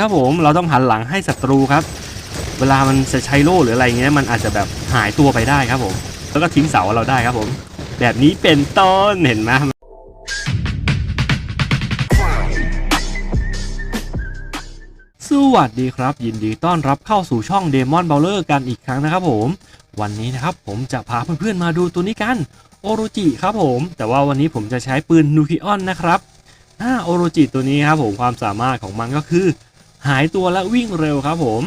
ครับผมเราต้องหันหลังให้ศัตรูครับ เวลามันจะใช้โล่หรืออะไรเงี้ยมันอาจจะแบบหายตัวไปได้ครับผม แล้วก็ทิ้งเสาเราได้ครับผม แบบนี้เป็นต้นเห็นไหมสวัสดีครับ ยินดีต้อนรับเข้าสู่ช่อง Demon Bowler กันอีกครั้งนะครับผม วันนี้นะครับผมจะพาเพื่อนๆมาดูตัวนี้กันโอโรจิครับผม แต่ว่าวันนี้ผมจะใช้ปืนนูคิออนนะครับอ่าโอโรจิตัวนี้ครับผมความสามารถของมันก็คือ หายตัวและวิ่งเร็วครับผม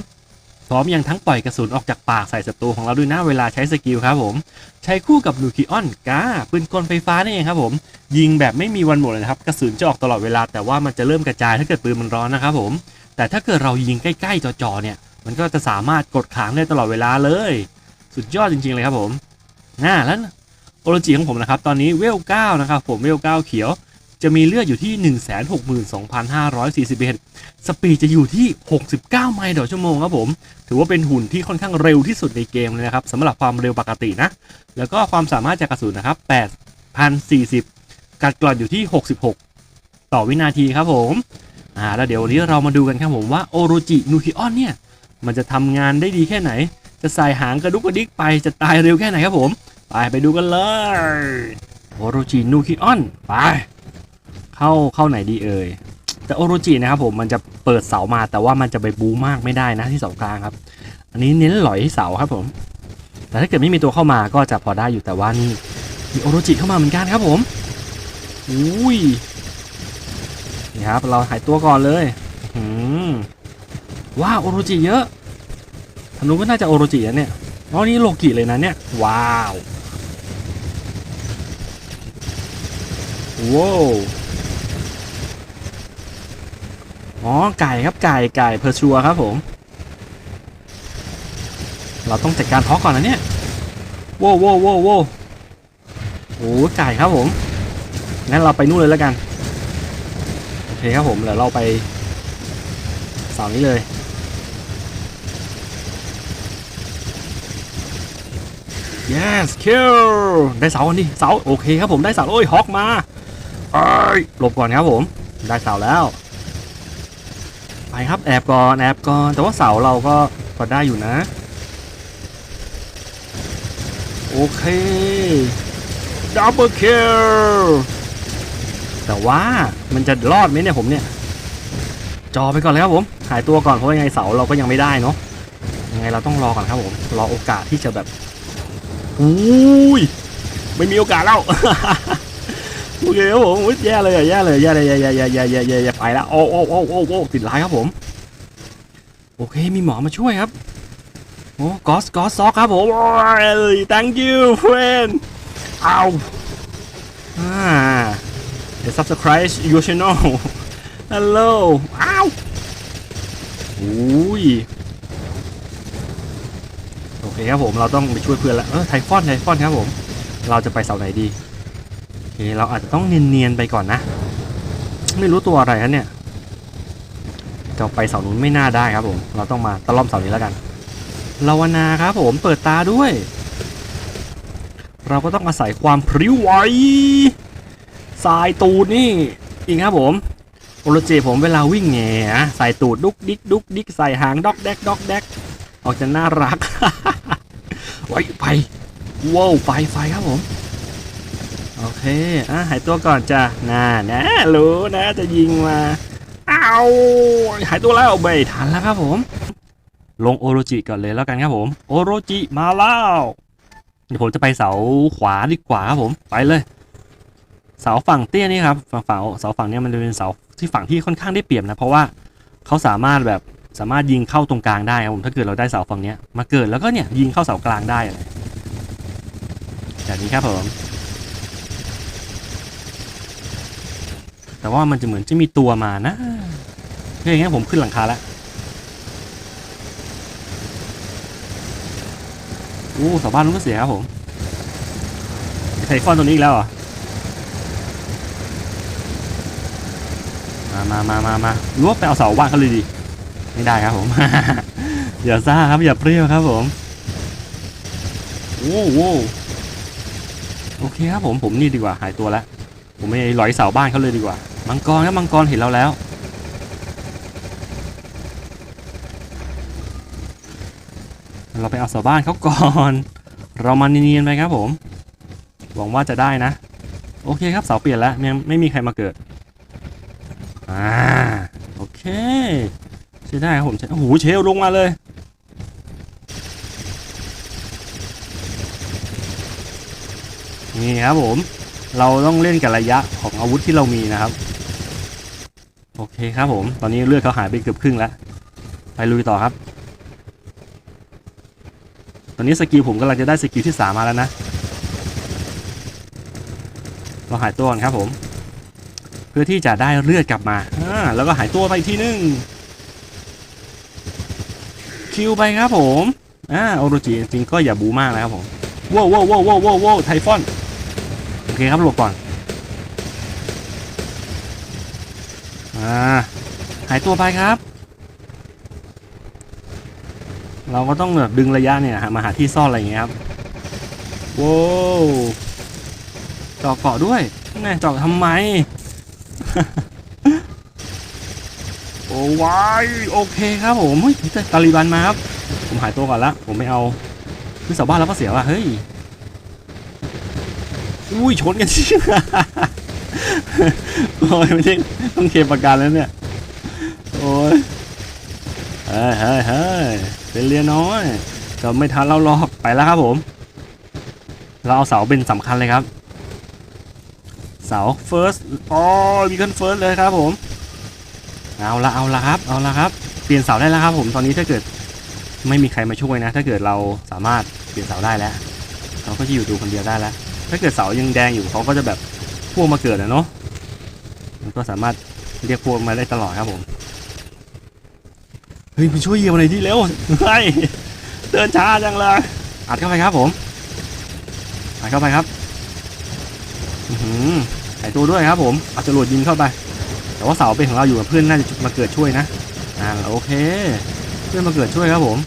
พร้อมยังทั้งปล่อยกระสุนออกจากปากใส่ศัตรูของเราด้วยนะเวลาใช้สกิลครับผม ใช้คู่กับนูคิออนกาปืนกลไฟฟ้านี่เองครับผม ยิงแบบไม่มีวันหมดเลยครับกระสุนจะออกตลอดเวลาแต่ว่ามันจะเริ่มกระจายถ้าเกิดปืนมันร้อนนะครับผม แต่ถ้าเกิดเรายิงใกล้ๆจอๆเนี่ย มันก็จะสามารถกดค้างได้ตลอดเวลาเลย สุดยอดจริงๆเลยครับผมน่าแล้วโอโรจิของผมนะครับตอนนี้เวล9นะครับผมเวล9เขียว จะมีเลือดอยู่ที่ 162,541 สปีดจะอยู่ที่ 69 ไมล์ต่อชั่วโมงครับผม ถือว่าเป็นหุ่นที่ค่อนข้างเร็วที่สุดในเกมเลยนะครับสำหรับความเร็วปกตินะ แล้วก็ความสามารถจากกระสุนนะครับ8,040 กัดกร่อนอยู่ที่ 66 ต่อวินาทีครับผมอ่าแล้วเดี๋ยววันนี้เรามาดูกันครับผมว่าโอโรจินูคิออนเนี่ย มันจะทำงานได้ดีแค่ไหน จะใส่หางกระดุกกระดิกไปจะตายเร็วแค่ไหนครับผม ไปไปดูกันเลยโอโรจินูคิออนไป เข้าเข้าไหนดีเอ่ยแต่โอโรจินะครับผมมันจะเปิดเสามาแต่ว่ามันจะไปบูมากไม่ได้นะที่เสากลางครับ อันนี้เน้นหลอยเสาครับผม แต่ถ้าเกิดไม่มีตัวเข้ามาก็จะพอได้อยู่แต่ว่านี่มีโอโรจิเข้ามาเหมือนกันครับผมอุ้ยนี่ครับเราหายตัวก่อนเลยอืว้าวโอโรจิเยอะทางนู้นก็น่าจะโอโรจินะเนี่ยอ๋อนี่โลกิเลยนะเนี่ยว้าวว้าว อ๋อไก่ครับไก่ไก่เพอร์ชัวครับผม เราต้องจัดการท็อกก่อนนะเนี่ยโว้วโว้วโว้วโว้วโอ้ไก่ครับผมงั้นเราไปนู่นเลยแล้วกันโอเคครับผมเดี๋ยวเราไปเสานี้เลย yes kill ได้เสาอันนี้เสาโอเคครับผมได้เสาโอ้ยฮอกมาเอ้ยหลบก่อนครับผม ได้เสาแล้ว ครับแอบก่อนแอบก่อนแต่ว่าเสาเราก็พอได้อยู่นะ โอเคดับเบิลคิลแต่ว่ามันจะรอดไหมเนี่ยผมเนี่ย จอไปก่อนเลยครับผม หายตัวก่อนเพราะยังไงเสาเราก็ยังไม่ได้เนาะยังไงเราต้องรอก่อนครับผมรอโอกาสที่จะแบบอุ้ยไม่มีโอกาสแล้ว โอเคครับผมอุ๊ยแย่เลยอะแย่เลยแย่เลยแย่แย่แย่แย่แย่แย่แย่ไปแล้วโอ้โอ้โอ้โอ้โอ้ติดร้ายครับผม โอเคมีหมอมาช่วยครับโอ้กอสกอสซอกครับผมโอ้ย thank you friend เอาอ่า the subscribe your channel hello อ้าวอุ้ยโอเคครับผมเราต้องไปช่วยเพื่อนแล้วเออไทฟอนไทฟอนครับผม เราจะไปเสาไหนดี เคเราอาจจะต้องเนียนๆไปก่อนนะ ไม่รู้ตัวอะไรนะเนี่ยจะไปเสานู้นไม่น่าได้ครับผม เราต้องมาตะล่อมเสานี้แล้วกันลาวนาครับผมเปิดตาด้วย เราก็ต้องอาศัยความพริ้วไหวสายตูดนี่อีกครับผมโอโรเจผมเวลาวิ่งแง่ใส่ตูดดุกดิกดุกดิกใส่หางด็อกแดกด็อกแดกออกจะน่ารักไว้ไปว้าวไฟไฟครับผม โอเค อะหายตัวก่อนจ้ะน่านะรู้นะจะยิงมาเอาหายตัวแล้วไม่ทันแล้วครับผม ลงโอโรจิก่อนเลยแล้วกันครับผม โอโรจิมาแล้วเดี๋ยวผมจะไปเสาขวาดีกว่าครับผมไปเลย เสาฝั่งเตี้ยนี่ครับฝั่งฝั่งเสาฝั่งเนี้ยมันจะเป็นเสาที่ฝั่งที่ค่อนข้างได้เปรียบนะเพราะว่าเขาสามารถแบบสามารถยิงเข้าตรงกลางได้ครับผมถ้าเกิดเราได้เสาฝั่งเนี้ยมาเกิดแล้วก็เนี่ยยิงเข้าเสากลางได้อะไรแบบนี้ครับผม แต่ว่ามันจะเหมือนจะมีตัวมานะโอเคงั้นผมขึ้นหลังคาแล้วโอ้สาวบ้านนู้นก็เสียครับผมไทฟอนตัวนี้อีกแล้วเหรอมามามามามารู้ว่าไปเอาเสาบ้านเขาเลยดี ไม่ได้ครับผม อย่าซ่าครับอย่าเปรี้ยวครับผมโอ้โหโอเคครับผมผมนี่ดีกว่าหายตัวแล้ว ผมไม่ลอยเสาบ้านเขาเลยดีกว่า มังกรนะมังกรเห็นเราแล้ว เราไปเอาเสาบ้านเขาก่อน เรามาเนียนๆไปครับผม หวังว่าจะได้นะ โอเคครับเสาเปลี่ยนแล้วยังไม่มีใครมาเกิด อ่า โอเคใช่ได้ครับผมใช้โอ้โหเชลลงมาเลยนี่ครับผม เราต้องเล่นกับระยะของอาวุธที่เรามีนะครับ โอเคครับผม ตอนนี้เลือดเขาหายไปเกือบครึ่งแล้ว ไปลุยต่อครับ ตอนนี้สกิลผมกำลังจะได้สกิลที่สามมาแล้วนะ เราหายตัวก่อนครับผม เพื่อที่จะได้เลือดกลับมาแล้วก็หายตัวไปอีกทีนึงคิวไปครับผม อ่าโอโรจิจริงก็อย่าบูมากนะครับผมว้าวว้าวว้าวว้าวว้าวว้าวไทฟอน เคครับหลบก่อนอ่าหายตัวไปครับ เราก็ต้องแบบดึงระยะเนี่ยมาหาที่ซ่อนอะไรอย่างเงี้ยครับโว้วจาะเกาะด้วยไงเจาะทำไม โอ้วายโอเคครับผมเฮ้ยแต่ตาลีบันมาครับ ผมหายตัวก่อนละ ผมไม่เอาคือสาวบ้านแล้วก็เสียว่ะเฮ้ย อุ้ยชนกันชิโอ้ยไม่ใช่ต้องเคลมประกันแล้วเนี่ย โอ้ยเฮ้ยเฮ้ยเฮ้ยเป็นเรียน้อยจะไม่ทันเราหรอกไปแล้วครับผม เราเอาเสาเป็นสำคัญเลยครับ เสา first อ๋อมีกัน first เลยครับผม เอาละเอาละครับเอาละครับ เปลี่ยนเสาได้แล้วครับผมตอนนี้ถ้าเกิดไม่มีใครมาช่วยนะ ถ้าเกิดเราสามารถเปลี่ยนเสาได้แล้ว เราก็จะอยู่ดูคนเดียวได้แล้ว ถ้าเกิดเสายังแดงอยู่เขาก็จะแบบพวกมาเกิดนะเนาะมันก็สามารถเรียกพวกมาได้ตลอดครับผมเฮ้ยช่วยเยียบอะไรที่เร็วเฮ้ยเดินช้าจังเลยอัดเข้าไปครับผมอัดเข้าไปครับอือหือหายตัวด้วยครับผมเอาจรวดยิงเข้าไป แต่ว่าเสาเป็นของเราอยู่กับเพื่อนน่าจะมาเกิดช่วยนะอ่าโอเค เพื่อนมาเกิดช่วยครับผม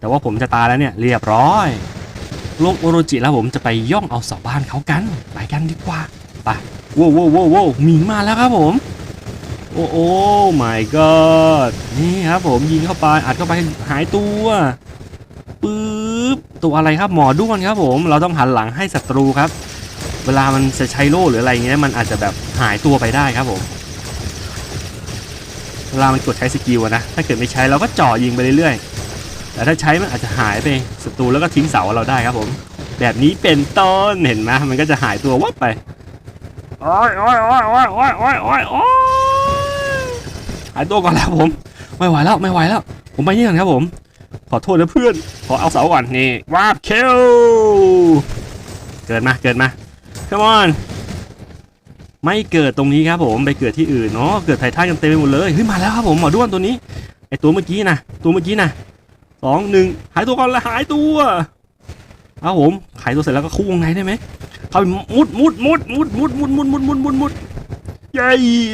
แต่ว่าผมจะตายแล้วเนี่ยเรียบร้อย โลกโอโรจิแล้วผมจะไปย่องเอาเสาบ้านเขากันไปกันดีกว่าไปโว้วโว้วโว้วโว้วหมีมาแล้วครับผมโอ้โอ้ my god นี่ครับผมยิงเข้าไปอัดเข้าไปหายตัวปึ๊บตัวอะไรครับหมอด้วนครับผม เราต้องหันหลังให้ศัตรูครับ เวลามันจะใช้โล่หรืออะไรเงี้ยมันอาจจะแบบหายตัวไปได้ครับผมเวลามันกดใช้สกิลอะนะถ้าเกิดไม่ใช้เราก็จ่อยิงไปเรื่อยๆ แต่ถ้าใช้มันอาจจะหายไปศัตรูแล้วก็ทิ้งเสาเราได้ครับผม แบบนี้เป็นต้นเห็นไหมมันก็จะหายตัววับไปโอ้ยโอ้ยโอ้ยโอ้ยโอ้ยโอ้ยโอ้ยโอ้ยหายตัวก่อนแล้วผม ไม่ไหวแล้วไม่ไหวแล้ว ผมไปนี่ก่อนครับผม ขอโทษนะเพื่อน ขอเอาเสาก่อนนี่วาบเคลเกิดมาเกิดมา come on ไม่เกิดตรงนี้ครับผมไปเกิดที่อื่นเนาะเกิดไททันกันเต็มไปหมดเลยเฮ้ยมาแล้วครับผมหมอด้วนตัวนี้ไอตัวเมื่อกี้นะตัวเมื่อกี้นะ สองหนึ่งหายตัวก่อนละหายตัวเอาผมหายตัวเสร็จแล้วก็คู่วงในได้ไหมเขามุดมุดมุดมุดมุดมุดมุดมุดมุดมุดมุดเย้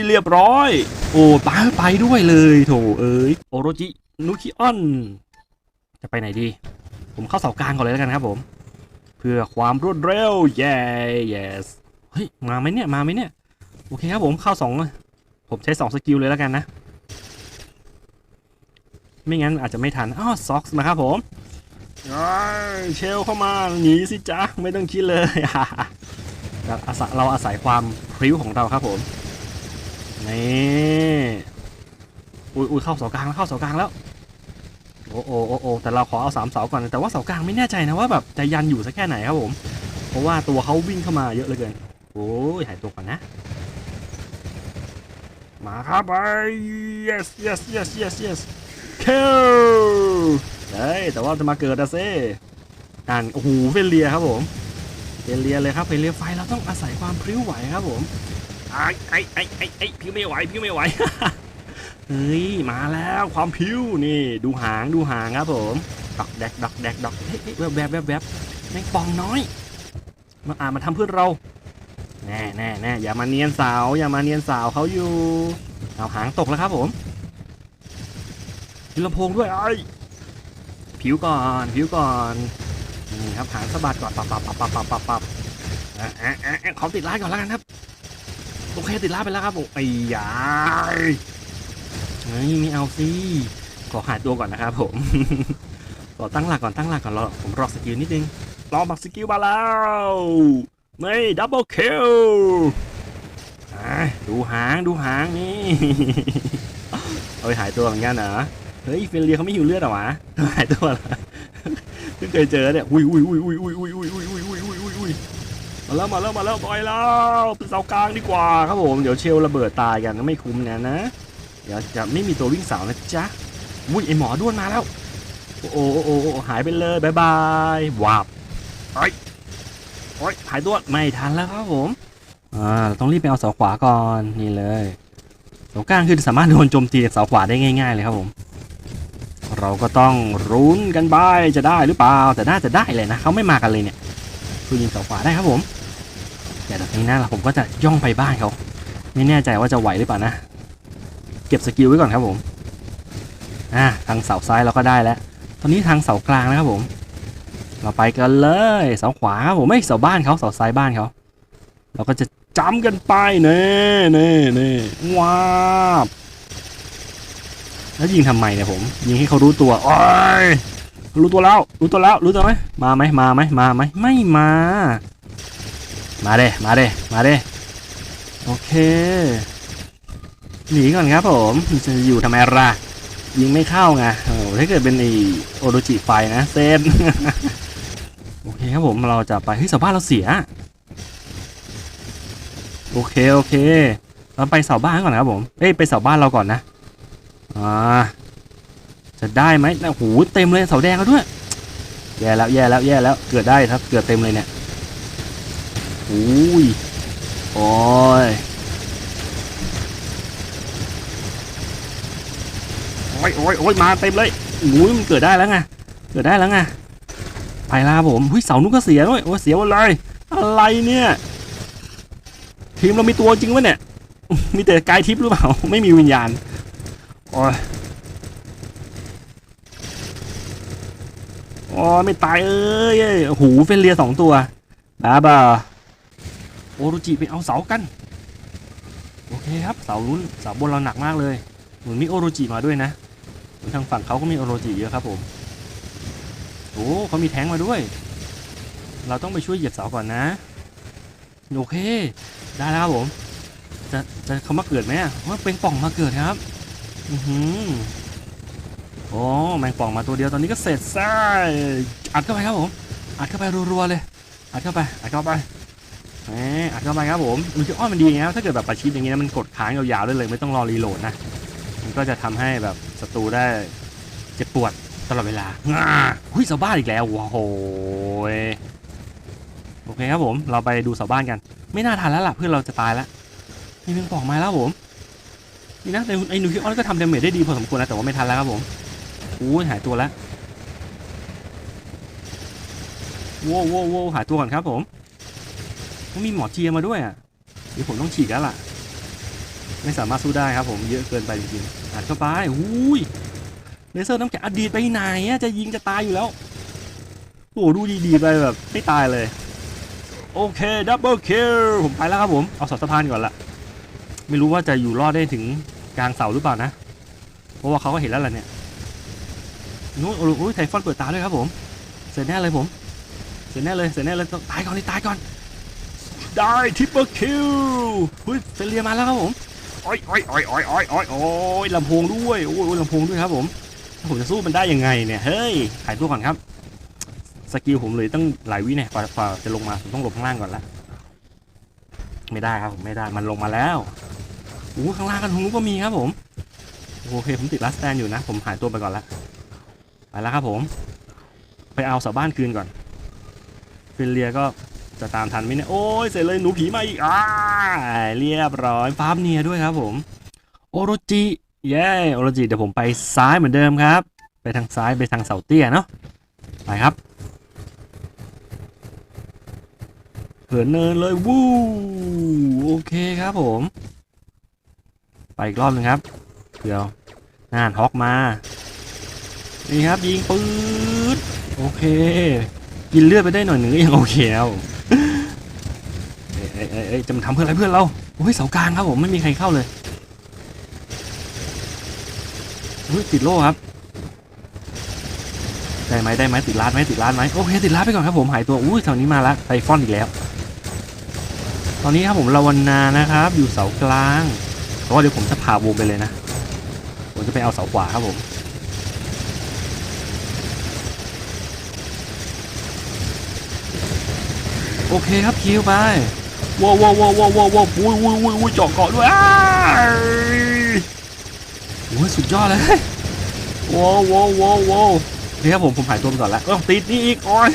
เรียบร้อย โอ้ไปไปด้วยเลยโถเอ้ยโอโรจินุคิออนจะไปไหนดี ผมเข้าเสากลางก่อนเลยแล้วกันครับผม เพื่อความรวดเร็วเย้ yes เฮ้ยมาไหมเนี่ยมาไหมเนี่ยโอเคครับผมเข้าสองผมใช้สองสกิลเลยแล้วกันนะ ไม่งั้นอาจจะไม่ทันอ้าวซ็อกส์นะครับผมเชลเข้ามาหนีสิจ๊ะไม่ต้องคิดเลยเราอาศัยความพริ้วของเราครับผมนี่อุ้ยอุ้ยเข้าเสากลางแล้วเข้าเสากลางแล้วโอ้โอ้โอ้โอ้แต่เราขอเอาสามเสาก่อนแต่ว่าเสากลางไม่แน่ใจนะว่าแบบจะยันอยู่สักแค่ไหนครับผม เพราะว่าตัวเขาวิ่งเข้ามาเยอะเหลือเกินโอ้ยหายตัวก่อนนะมาครับไป yes yes yes yes yes kill เฮ้ยแต่ว่าจะมาเกิดอะเซ่อ่านโอ้โหเฟลเลียครับผมเฟลเลียเลยครับเฟลเลียไฟเราต้องอาศัยความพริ้วไหวครับผมไอ้ไอ้ไอ้ไอ้ไอ้พิ้วไม่ไหวพิ้วไม่ไหวเฮ้ยมาแล้วความพิ้วนี่ดูหางดูหางครับผมดอกแดกดอกแดกดอกเฮ้ยแวบแวบแวบแวบแม่งปองน้อย มาอ่านมาทำเพื่อเราแน่แน่แน่อย่ามาเนียนสาวอย่ามาเนียนสาวเขาอยู่เอาหางตกแล้วครับผม มีลำโพงด้วยไอ้ผิวก่อนผิวก่อนนี่ครับหางสะบัดก่อนปับปับปับปับปับปับปับอะอะอะขอติดไลน์ก่อนแล้วกันครับโอเคติดไลน์ไปแล้วครับผมไอ้ยายเฮ้ยไม่เอาสิขอหายตัวก่อนนะครับผมต่อตั้งหลักก่อนตั้งหลักก่อนรอผมรอสกิลนิดนึงรอบักสกิลมาแล้วนี่ดับเบิลคิลดูหางดูหางนี่เอาไปหายตัวเหมือนกันเหรอ เฮ้ยเฟรนเลียเขาไม่หิวเลือดเหรอวะหายตัวเหรอเพิ่งเคยเจอเนี่ยอุ้ยอุ้ยอุ้ยอุ้ยอุ้ยอุ้ยอุ้ยอุ้ยอุ้ยอุ้ยอุ้ยอุ้ยอุ้ยมาแล้วมาแล้วมาแล้วปล่อยแล้วเป็นเสากลางดีกว่าครับผมเดี๋ยวเชลระเบิดตายกันไม่คุ้มนะนะเดี๋ยวจะไม่มีตัววิ่งเสานะจ๊ะอุ้ยไอหมอด้วนมาแล้วโอ้โหโอ้โหโอ้โหหายไปเลยบายบายวาบไอ้ยโอ้ยหายตัวไม่ทันแล้วครับผมอ่าเราต้องรีบไปเอาเสาขวาก่อนนี่เลยเสากลางคือสามารถโดนโจมตีจากเสาขวาได้ง่าย ๆ เลยครับผม เราก็ต้องรุนกันไปจะได้หรือเปล่า แต่น่าจะได้เลยนะเขาไม่มากันเลยเนี่ยคือยิงเสาขวาได้ครับผมแต่ตอนนี้นะผมก็จะย่องไปบ้านเขาไม่แน่ใจว่าจะไหวหรือเปล่านะ เก็บสกิลไว้ก่อนครับผมอ่าทางเสาซ้ายเราก็ได้แล้ว ตอนนี้ทางเสากลางนะครับผม เราไปกันเลยเสาขวาครับผมไม่เสาบ้านเขาเสาซ้ายบ้านเขาเราก็จะจ้ำกันไปเน่เน่เน่ว้าบ แล้วยิงทำไมเนี่ยผม ยิงให้เขารู้ตัวโอ้ยรู้ตัวแล้ว รู้ตัวแล้ว รู้ตัวไหมมาไหมมาไหมมาไหมไม่มา มาเด้มาเด้มาเด้โอเค หนีก่อนครับผมจะอยู่ทำไมล่ะยิงไม่เข้าไงโอ้ถ้าเกิดเป็นไอโอโรจิไฟนะเซนโอเคครับผมเราจะไปเฮ้ยสาบ้านเราเสีย โอเคโอเค เราไปเสาบ้านก่อนนะครับผมเอ้ยไปเสาบ้านเราก่อนนะ อ่าจะได้ไหมโอ้โหเต็มเลยเสาแดงแล้วด้วย แย่แล้วแย่แล้วแย่แล้วเกิดได้ครับ เกิดเต็มเลยเนี่ยอุ้ยโอ้ยโอ้ยโอ้ยโอ้ยมาเต็มเลยอุ้ยมันเกิดได้แล้วไง เกิดได้แล้วไง ไปลวครับผมหุ้ยเสานุกก็เสียด้วยโอ้ยเสียหมดเลย อะไรเนี่ย ทีมเรามีตัวจริงวะเนี่ย มีแต่กายทิพย์หรือเปล่า ไม่มีวิญญาณ โอ้ยโอ้ยไม่ตายเอ้ยโอ้โหเฟนเลียสองตัวบ้าบ้าโอรุจิไปเอาเสากัน โอเคครับเสาลุ้นเสาบนเราหนักมากเลยเหมือนมีโอโรจิมาด้วยนะทางฝั่งเขาก็มีโอโรจิเยอะครับผมโอ้เขามีแท้งมาด้วย เราต้องไปช่วยเหยียบเสาก่อนนะ โอเค ได้แล้วครับผม จะจะเขามาเกิดไหมว่าเป็นป่องมาเกิดครับ อือหือโอ้แมงป่องมาตัวเดียวตอนนี้ก็เสร็จซะอัดเข้าไปครับผมอัดเข้าไปรัวๆเลยอัดเข้าไปอัดเข้าไปแหมอัดเข้าไปครับผมมันคืออ้อนมันดีนะครับถ้าเกิดแบบประชิดอย่างงี้นะมันกดค้างยาวๆได้เลยไม่ต้องรอรีโหลดนะมันก็จะทำให้แบบศัตรูได้เจ็บปวดตลอดเวลาง่าหุ้ยเสาบ้านอีกแล้วว้าวโหโอเคครับผม เราไปดูเสาบ้านกัน ไม่น่าทันแล้วล่ะเพื่อนเราจะตายแล้วมีเพียงปอกมาแล้วผม นี่นะไอ้นูคิออนก็ทำดาเมจได้ดีพอสมควรนะแต่ว่าไม่ทันแล้วครับผมอู้หายตัวแล้วโว้โว้โว้หายตัวก่อนครับผมมันมีหมอเจียมาด้วยอะเดี๋ยวผมต้องฉีกแล้วล่ะ ไม่สามารถสู้ได้ครับผมเยอะเกินไปจริงๆอัดเข้าไปอุ้ยเลเซอร์น้ำแข็งอดีตไปไหนอะจะยิงจะตายอยู่แล้วโอ้โหดูดีๆไปแบบไม่ตายเลย โอเคดับเบิลคิลผมไปแล้วครับผม เอาสาสะพานก่อนละไม่รู้ว่าจะอยู่รอดได้ถึง กลางเสาหรือเปล่านะ เพราะว่าเขาก็เห็นแล้วแหละเนี่ยนู้นโอ้ยไทฟอนเปิดตาด้วยครับผม เสร็จแน่เลยผม เสร็จแน่เลย เสร็จแน่เลยต้องตายก่อนนี่ตายก่อน ได้ทิปเปิลคิลเฮ้ยเฟรเลียมาแล้วครับผมโอ้ยโอ้ยโอ้ยโอ้ยโอ้ยโอ้ยโอ้ยลำโพงด้วย โอ้ยลำโพงด้วยครับผม ผมจะสู้มันได้ยังไงเนี่ย เฮ้ยถ่ายตัวก่อนครับ สกิลผมเลยตั้งหลายวิเนี่ยฝ่ากว่าจะลงมา ผมต้องหลบข้างล่างก่อนละ ไม่ได้ครับผมไม่ได้ มันลงมาแล้ว โอ้ข้างล่างกันทงนู้นก็มีครับผมโอเคผมติดลัสแตนอยู่นะ ผมหายตัวไปก่อนละไปแล้วครับผม ไปเอาเสาบ้านคืนก่อนฟินเลียก็จะตามทันไหมเนี่ยโอ้ยเสร็จเลยหนูผีมาอีกอ่าเรียบร้อยฟาร์มเนียด้วยครับผมโอโรจิเย้โอโรจิเดี๋ยวผมไปซ้ายเหมือนเดิมครับ ไปทางซ้ายไปทางเสาเตี้ยเนาะไปครับเหินเนินเลยวู้โอเคครับผม ไปอีกรอบหนึงครับเดี๋ยวน่านฮอกมานี่ครับยิงปืดโอเค กินเลือดไปได้หน่อยหนึ่งยังโอเคแล้วเอ้ยเอ้ยเอ้ยเอ้จะมาทำเพื่ออะไรเพื่อนเราโอ้ยเสากลางครับผมไม่มีใครเข้าเลยเฮ้ยติดโล่ครับได้ไหมได้ไหมติดร้านไหมติดร้านไหมโอเคติดร้านไปก่อนครับผมหายตัวอุ้ยแถวนี้มาละไทฟอนอีกแล้ว ตอนนี้ครับผมลาวนานะครับ อยู่เสากลาง เพราะว่าเดี๋ยวผมจะพาวงไปเลยนะ ผมจะไปเอาเสาขวาครับผม โอเคครับคิวไปว้าวว้าวว้าวว้าวว้าววุ้ยวุ้ยวุ้ยวุ้ยจาะเกาะด้วยอ้ายโอ้ยสุดยอดเลยว้าวว้าวว้าวว้าวนี่ครับผมผมหายตัวไปก่อนแล้วเออติดนี่อีกโอ้ย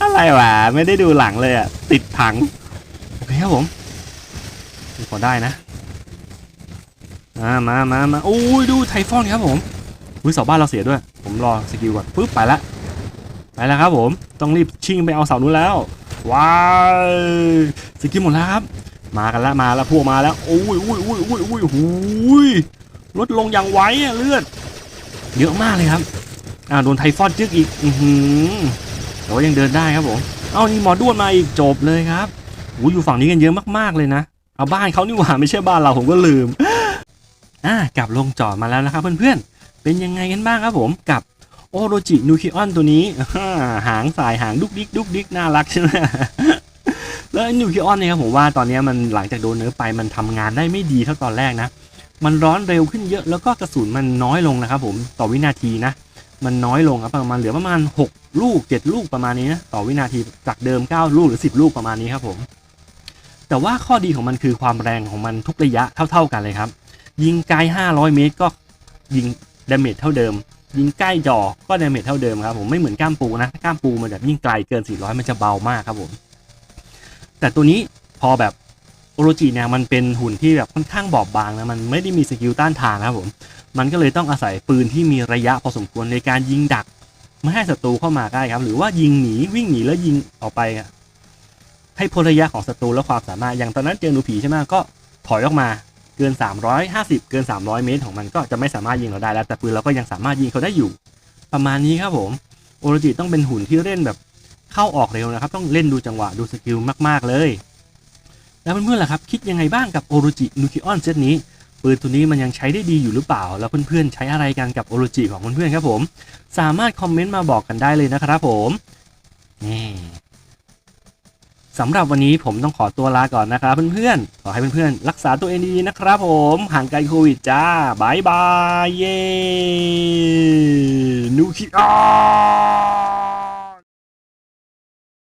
อะไรวะไม่ได้ดูหลังเลยอะติดถังโอเคครับผม พอได้นะมามามามาโอ้ยดูไทฟอนครับผมอุ้ยเสาบ้านเราเสียด้วย ผมรอสกิลก่อนปึ๊บไปละไปแล้วครับผมต้องรีบชิ่งไปเอาเสานู้นแล้วว้าวสกิลหมดแล้วครับ มากันแล้วมาแล้วพวกมาแล้วโอ้ยอุ้ยอุ้ยอุ้ยอุ้ยหูยลดลงอย่างไวอะเลือดเยอะมากเลยครับอ่าโดนไทฟอนจึกอีกอือหือแต่ว่ายังเดินได้ครับผมเอ้านี่หมอด้วนมาอีกจบเลยครับอู้อยู่ฝั่งนี้กันเยอะมากๆเลยนะ เอาบ้านเขานี่หว่าไม่ใช่บ้านเราผมก็ลืมอ่ากลับลงจอดมาแล้วนะครับเพื่อนๆ เป็นยังไงกันบ้างครับผมกับโอโรจินูคิออนตัวนี้อ่าหางสายหางดุกดิกดุกดิกน่ารักใช่ไหมแล้วนูคิออนเนี่ยครับผมว่าตอนนี้มันหลังจากโดนเนื้อไปมันทำงานได้ไม่ดีเท่าตอนแรกนะ มันร้อนเร็วขึ้นเยอะแล้วก็กระสุนมันน้อยลงนะครับผมต่อวินาทีนะ มันน้อยลงครับประมาณเหลือประมาณ 6 ลูก 7 ลูกประมาณนี้นะต่อวินาทีจากเดิม 9 ลูกหรือ 10 ลูกประมาณนี้ครับผม แต่ว่าข้อดีของมันคือความแรงของมันทุกระยะเท่า ๆกันเลยครับ ยิงไกล 500 เมตรก็ยิงดาเมจเท่าเดิม ยิงใกล้จอก็ดาเมจเท่าเดิมครับผมไม่เหมือนก้ามปูนะก้ามปูมันแบบยิ่งไกลเกิน 400 มันจะเบามากครับผม แต่ตัวนี้พอแบบโอโรจิเนี่ยมันเป็นหุ่นที่แบบค่อนข้างบอบบางนะมันไม่ได้มีสกิลต้านทานนะครับผมมันก็เลยต้องอาศัยปืนที่มีระยะพอสมควรในการยิงดักไม่ให้ศัตรูเข้ามาใกล้ครับ หรือว่ายิงหนีวิ่งหนีแล้วยิงออกไป ให้พ้นระยะของศัตรูและความสามารถอย่างตอนนั้นเจอหนูผีใช่ไหมก็ถอยออกมาเกิน 350 เกิน 300 เมตรของมันก็จะไม่สามารถยิงเราได้แล้ว แต่ปืนเราก็ยังสามารถยิงเขาได้อยู่ ประมาณนี้ครับผมโอโรจิต้องเป็นหุ่นที่เล่นแบบเข้าออกเร็วนะครับ ต้องเล่นดูจังหวะดูสกิลมาก ๆ เลย แล้วเพื่อนๆล่ะครับ คิดยังไงบ้างกับโอโรจินูคิออนเซตนี้ปืนตัวนี้มันยังใช้ได้ดีอยู่หรือเปล่า แล้วเพื่อนๆใช้อะไรกันกับโอโรจิของเพื่อนๆครับผม สามารถคอมเมนต์มาบอกกันได้เลยนะครับผมนี่ สำหรับวันนี้ผมต้องขอตัวลาก่อนนะครับเพื่อนๆ ขอให้เพื่อนๆ รักษาตัวเองดีๆนะครับผมห่างไกลโควิดจ้าบายบาย เย้นูคิอา